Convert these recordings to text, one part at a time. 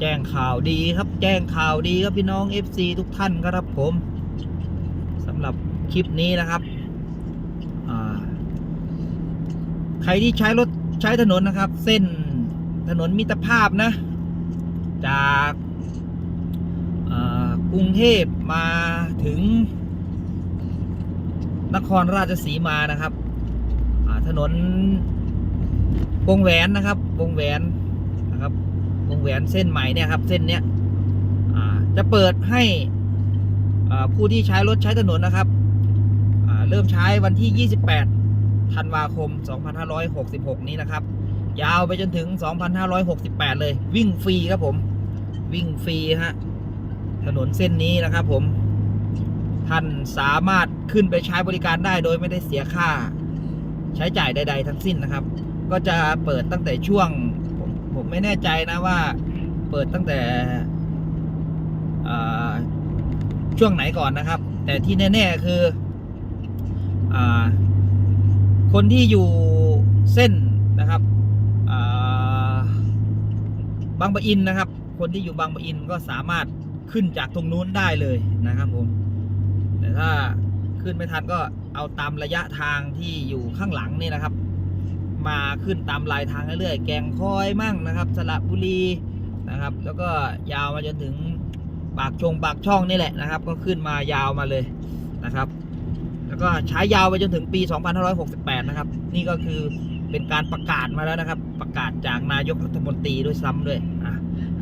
แจ้งข่าวดีครับ แจ้งข่าวดีครับพี่น้อง FC ทุกท่านครับผมสำหรับคลิปนี้นะครับใครที่ใช้รถใช้ถนนนะครับ เส้นถนนมิตรภาพนะ จากกรุงเทพมาถึง นครราชสีมานะครับถนนวงแหวนนะครับวงแหวนนะครับ วงแหวนเส้นใหม่เนี่ยครับ เส้นเนี้ยจะเปิดให้ผู้ที่ใช้รถใช้ถนนนะครับเริ่มใช้วันที่ 28 ธันวาคม 2566 นี้นะครับ ยาวไปจนถึง 2568 เลย วิ่งฟรีครับผม วิ่งฟรีฮะ ถนนเส้นนี้นะครับผม ท่านสามารถขึ้นไปใช้บริการได้โดยไม่ได้เสียค่า ใช้จ่ายใด ๆ ทั้งสิ้นนะครับ ก็จะเปิดตั้งแต่ช่วง ไม่แน่ใจนะว่า เปิดตั้งแต่ช่วงไหนก่อนนะครับ แต่ที่แน่ ๆ คืออคนที่อยู่เส้นนะครับบางปะอินนะครับ คนที่อยู่บางปะอินก็สามารถขึ้นจากตรงนู้นได้เลยนะครับผมแต่ถ้าขึ้นไม่ทันก็เอาตามระยะทางที่อยู่ข้างหลังนี่นะครับ มาขึ้นตามลายทางเรื่อยๆ แกงคอยมั่งนะครับสระบุรีนะครับ แล้วก็ยาวมาจนถึงปากชงปากช่องนี่แหละนะครับ ก็ขึ้นมายาวมาเลยนะครับ แล้วก็ใช้ยาวไปจนถึงปี 2568 นะครับ นี่ก็คือเป็นการประกาศมาแล้วนะครับ ประกาศจากนายกรัฐมนตรีด้วยซ้ำด้วยอะ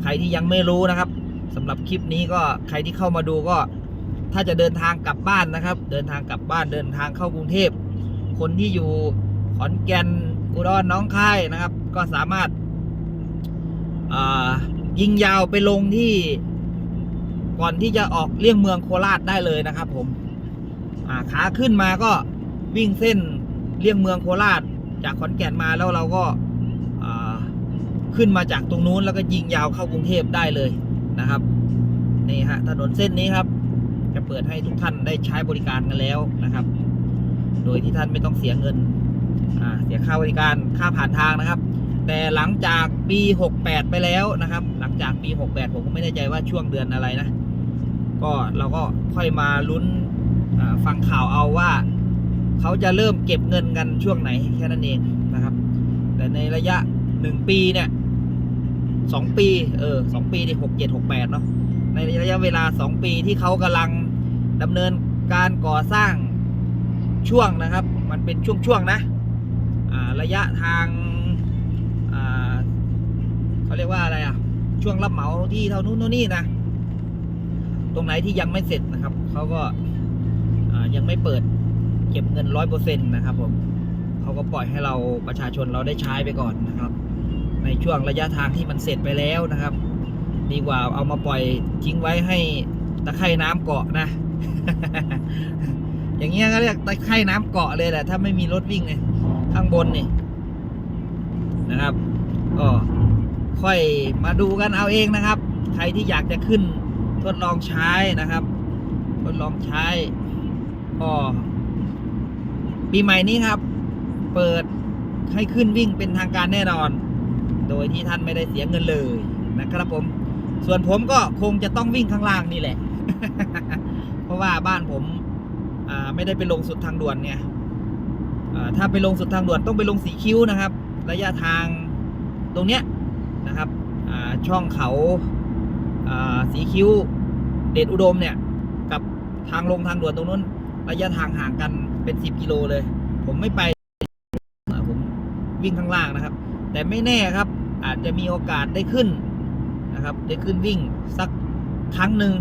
ใครที่ยังไม่รู้นะครับสำหรับคลิปนี้ก็ใครที่เข้ามาดูก็ถ้าจะเดินทางกลับบ้านนะครับ เดินทางกลับบ้านเดินทางเข้ากรุงเทพคนที่อยู่ขอนแก่น อุดรน้องค่ายนะครับ ก็สามารถายิงยาวไปลงที่ก่อนที่จะออกเลี่ยงเมืองโคราชได้เลยนะครับผมาขาขึ้นมาก็วิ่งเส้นเลี่ยงเมืองโคราช จากขอนแก่นมาแล้วเราก็าขึ้นมาจากตรงนู้นแล้วก็ยิงยาวเข้ากรุงเทพได้เลยนะครับนี่ฮะถนนเส้นนี้ครับ จะเปิดให้ทุกท่านได้ใช้บริการกันแล้วนะครับ โดยที่ท่านไม่ต้องเสียเงิน เสียค่าบริการค่าผ่านทางนะครับ แต่หลังจากปี 68 ไปแล้วนะครับ หลังจากปี 68 ผมก็ไม่แน่ใจว่าช่วงเดือนอะไรนะ ก็เราก็ค่อยมาลุ้นฟังข่าวเอาว่า เขาจะเริ่มเก็บเงินกันช่วงไหนแค่นั้นเองนะครับ แต่ในระยะ 1 ปีเนี่ย2ปี เออ2ปีที่67 68เนาะ ในระยะเวลา2ปีที่เขากำลังดำเนินการก่อสร้างช่วงนะครับ มันเป็นช่วงๆนะ ระยะทางเขาเรียกว่าอะไรอะ ช่วงรับเหมาที่เท่านู้นเท่านี้นะ ตรงไหนที่ยังไม่เสร็จนะครับ เขาก็ยังไม่เปิดเก็บเงินร้อยเปอร์เซ็นต์นะครับผมเขาก็ปล่อยให้เราประชาชนเราได้ใช้ไปก่อนนะครับ ในช่วงระยะทางที่มันเสร็จไปแล้วนะครับ ดีกว่าเอามาปล่อยทิ้งไว้ให้ตะไคร่น้ำเกาะนะ อย่างเงี้ยก็เรียกตะไคร่น้ำเกาะเลยแหละถ้าไม่มีรถวิ่งเนี่ย ข้างบนนี่นะครับ ก็ค่อยมาดูกันเอาเองนะครับ ใครที่อยากจะขึ้นทดลองใช้นะครับ ทดลองใช้ก็ปีใหม่นี้ครับ เปิดให้ขึ้นวิ่งเป็นทางการแน่นอน โดยที่ท่านไม่ได้เสียเงินเลยนะครับผม ส่วนผมก็คงจะต้องวิ่งข้างล่างนี่แหละ เพราะว่าบ้านผมไม่ได้ไปลงสุดทางด่วนไงอ่า ถ้าไปลงสุดทางด่วนต้องไปลงสีคิ้วนะครับ ระยะทางตรงเนี้ยนะครับช่องเขาสีคิ้ว เดชอุดมเนี่ย กับทางลงทางด่วนตรงนู้น ระยะทางห่างกันเป็น 10 กิโลเลย ผมไม่ไปผมวิ่งข้างล่างนะครับ แต่ไม่แน่ครับอาจจะมีโอกาสได้ขึ้นนะครับ ได้ขึ้นวิ่งสักครั้งหนึ่ง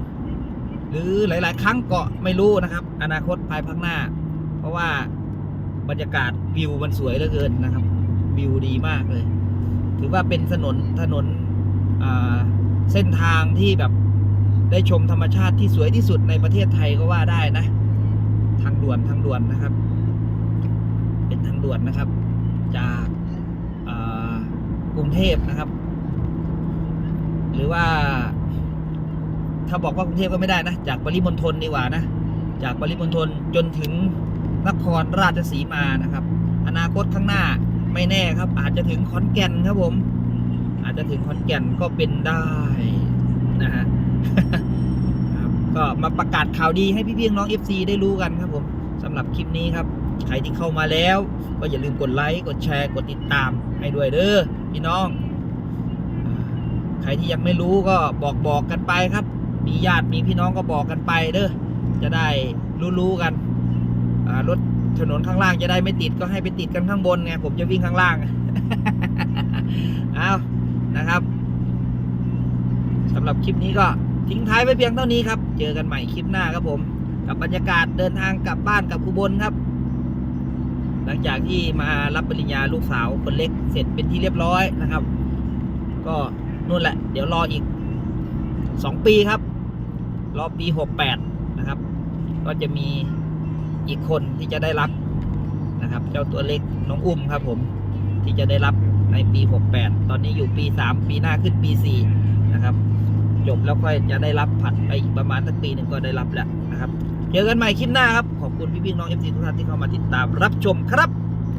หรือหลาย ๆ ครั้งก็ไม่รู้นะครับ อนาคตภายภาคหน้า เพราะว่า บรรยากาศวิวมันสวยเหลือเกินนะครับ วิวดีมากเลย ถือว่าเป็นถนนถนนเส้นทางที่แบบได้ชมธรรมชาติที่สวยที่สุดในประเทศไทยก็ว่าได้นะ ทางด่วนทางด่วนนะครับ เป็นทางด่วนนะครับ จากกรุงเทพนะครับ หรือว่า ถ้าบอกว่ากรุงเทพก็ไม่ได้นะ จากปริมณฑลดีกว่านะ จากปริมณฑลจนถึง นครราชสีมานะครับ อนาคตข้างหน้าไม่แน่ครับ อาจจะถึงขอนแก่นครับผม อาจจะถึงขอนแก่นก็เป็นได้นะฮะก็มาประกาศข่าวดีให้พี่ๆน้อง FC ได้รู้กันครับผมสำหรับคลิปนี้ครับใครที่เข้ามาแล้ว ก็อย่าลืมกดไลค์กดแชร์กดติดตามให้ด้วยเด้อพี่น้องใครที่ยังไม่รู้ก็บอกบอกกันไปครับ มีญาติมีพี่น้องก็บอกกันไปเด้อจะได้รู้ๆกัน รถถนนข้างล่างจะได้ไม่ติดก็ให้ไปติดกันข้างบนไงผมจะวิ่งข้างล่างเอานะครับสำหรับคลิปนี้ก็ทิ้งท้ายไว้เพียงเท่านี้ครับ เจอกันใหม่คลิปหน้าครับผม กับบรรยากาศเดินทางกลับบ้านกับอุบลครับ หลังจากที่มารับปริญญาลูกสาวคนเล็กเสร็จเป็นที่เรียบร้อยนะครับ ก็นู่นแหละ เดี๋ยวรออีกสองปีครับ รอปีหกแปดนะครับ ก็จะมี อีกคนที่จะได้รับนะครับ เจ้าตัวเล็กน้องอุ้มครับ ผมที่จะได้รับในปี 68 ตอนนี้อยู่ปี 3 ปีหน้าขึ้นปี 4 นะครับ จบแล้วค่อยจะได้รับผัดไปอีกประมาณสักปีหนึ่งก็ได้รับแล้วนะครับ เจอกันใหม่คลิปหน้าครับ ขอบคุณพี่พี่น้อง FC ทุกท่านที่เข้ามาติดตามรับชมครับ